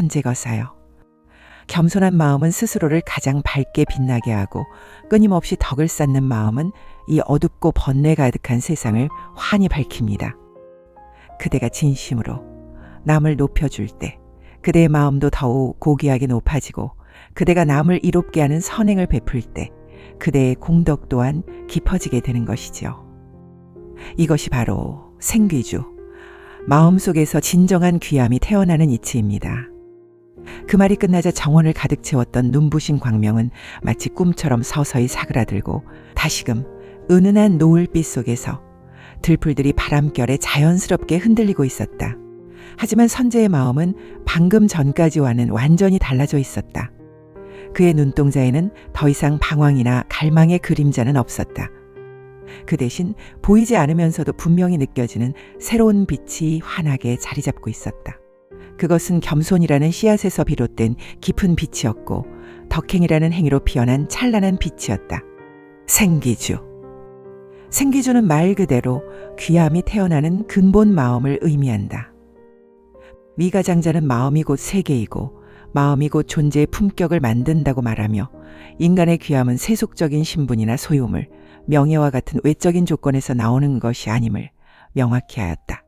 선제거사여. 겸손한 마음은 스스로를 가장 밝게 빛나게 하고 끊임없이 덕을 쌓는 마음은 이 어둡고 번뇌 가득한 세상을 환히 밝힙니다. 그대가 진심으로 남을 높여줄 때 그대의 마음도 더욱 고귀하게 높아지고 그대가 남을 이롭게 하는 선행을 베풀 때 그대의 공덕 또한 깊어지게 되는 것이지요. 이것이 바로 생귀주, 마음속에서 진정한 귀함이 태어나는 이치입니다. 그 말이 끝나자 정원을 가득 채웠던 눈부신 광명은 마치 꿈처럼 서서히 사그라들고 다시금 은은한 노을빛 속에서 들풀들이 바람결에 자연스럽게 흔들리고 있었다. 하지만 선재의 마음은 방금 전까지와는 완전히 달라져 있었다. 그의 눈동자에는 더 이상 방황이나 갈망의 그림자는 없었다. 그 대신 보이지 않으면서도 분명히 느껴지는 새로운 빛이 환하게 자리 잡고 있었다. 그것은 겸손이라는 씨앗에서 비롯된 깊은 빛이었고 덕행이라는 행위로 피어난 찬란한 빛이었다. 생기주. 생기주는 말 그대로 귀함이 태어나는 근본 마음을 의미한다. 미가장자는 마음이 곧 세계이고 마음이 곧 존재의 품격을 만든다고 말하며 인간의 귀함은 세속적인 신분이나 소유물, 명예와 같은 외적인 조건에서 나오는 것이 아님을 명확히 하였다.